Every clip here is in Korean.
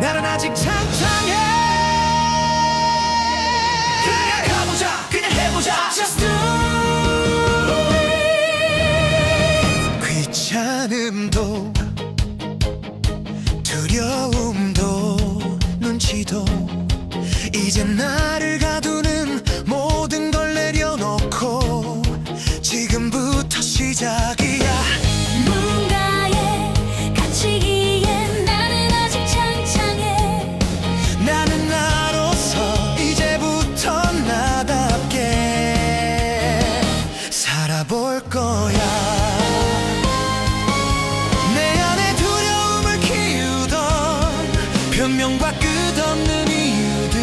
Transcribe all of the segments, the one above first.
나는 아직 창창해. 그냥 가보자 그냥 해보자. Just do it. 귀찮음도 두려움도 눈치도. 이제 나를 볼 거야. 내 안에 두려움을 키우던 변명과 끝없는 이유들.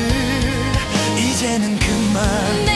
이제는 그만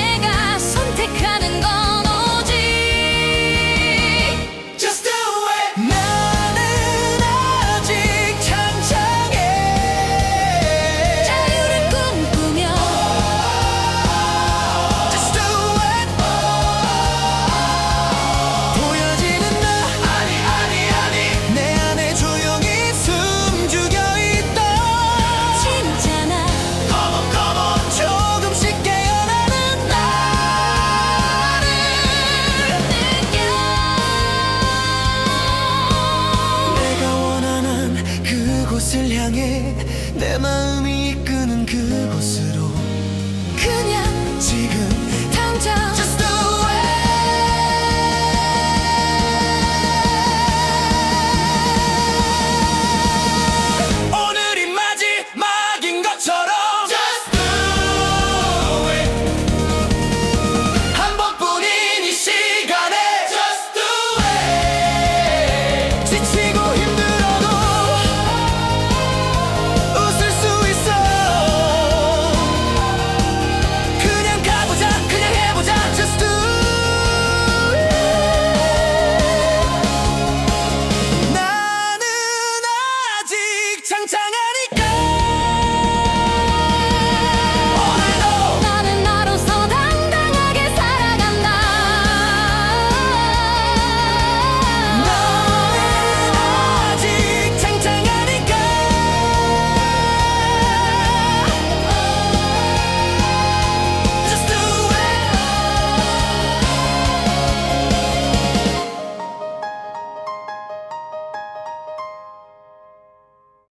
향해 내 마음이 이끄는 그곳으로 그냥 지금